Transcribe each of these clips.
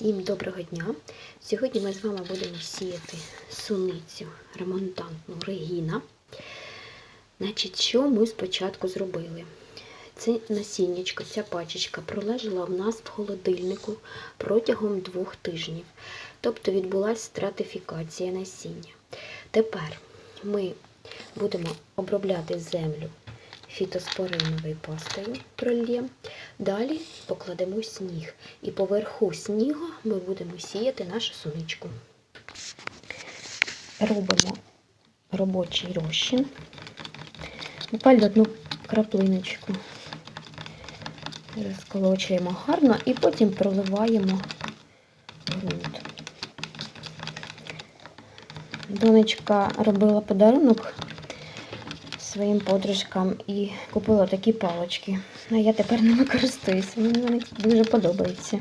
Всім доброго дня! Сьогодні ми з вами будемо сіяти суницю ремонтантну Регіна. Значить, що ми спочатку зробили? Це насіннячко, ця пачечка пролежала в нас в холодильнику протягом двох тижнів. Тобто відбулася стратифікація насіння. Тепер ми будемо обробляти землю фітоспориновою пастою прольємо. Далі покладемо сніг. І поверху снігу ми будемо сіяти нашу суничку. Робимо робочий розчин. Буквально одну краплиночку розколочуємо гарно і потім проливаємо ґрунт. Донечка робила подарунок своїм подружкам і купила такі палочки. А я тепер ними користуюся. Мені вони дуже подобаються.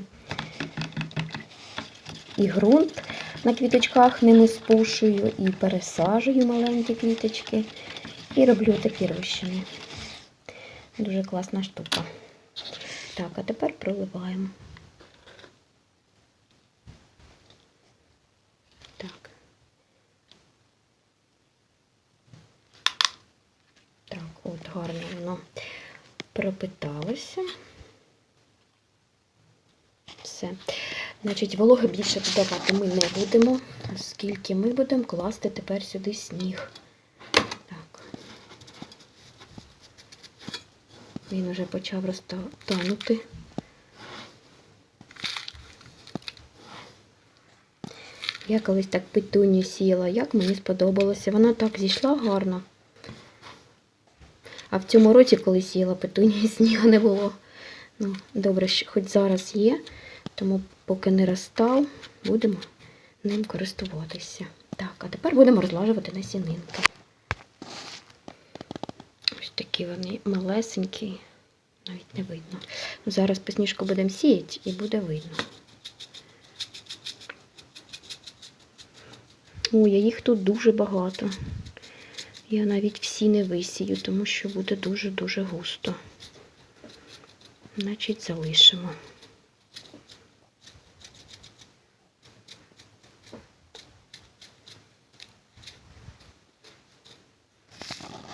І ґрунт на квіточках ними спушую, і пересаджую маленькі квіточки. І роблю такі розчини. Дуже класна штука. Так, а тепер проливаємо. Так. Так, от гарно воно пропиталося. Все. Значить, вологи більше додавати ми не будемо, оскільки ми будемо класти тепер сюди сніг. Так. Він уже почав розтанути. Я колись так петуню сіяла, як мені сподобалося. Вона так зійшла гарно. А в цьому році, коли сіяла петунію, снігу не було. Ну, добре, хоч зараз є, тому поки не розстав, будемо ним користуватися. Так, а тепер будемо розлажувати насінинки. Ось такі вони малесенькі, навіть не видно. Зараз пісніжку будемо сіяти і буде видно. Ой, а їх тут дуже багато. Я навіть всі не висію, тому що буде дуже-дуже густо. Значить, залишимо.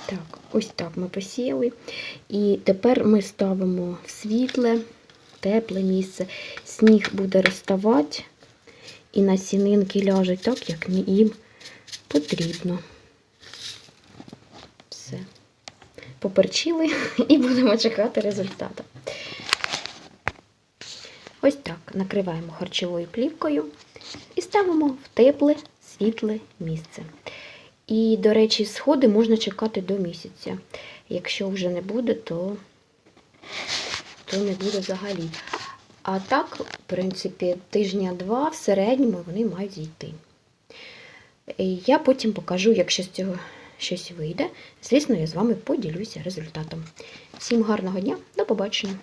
Так, ось так ми посіяли. І тепер ми ставимо в світле, тепле місце. Сніг буде розставати, і насінинки ляжуть так, як їм потрібно. Все. Поперчили і будемо чекати результату. Ось так накриваємо харчовою плівкою і ставимо в тепле, світле місце. І, до речі, сходи можна чекати до місяця. Якщо вже не буде, то, то не буде взагалі. А так, в принципі, тижня-два в середньому вони мають зійти. І Я потім покажу, якщо з цього щось вийде. Звісно, я з вами поділюся результатом. Всім гарного дня, до побачення!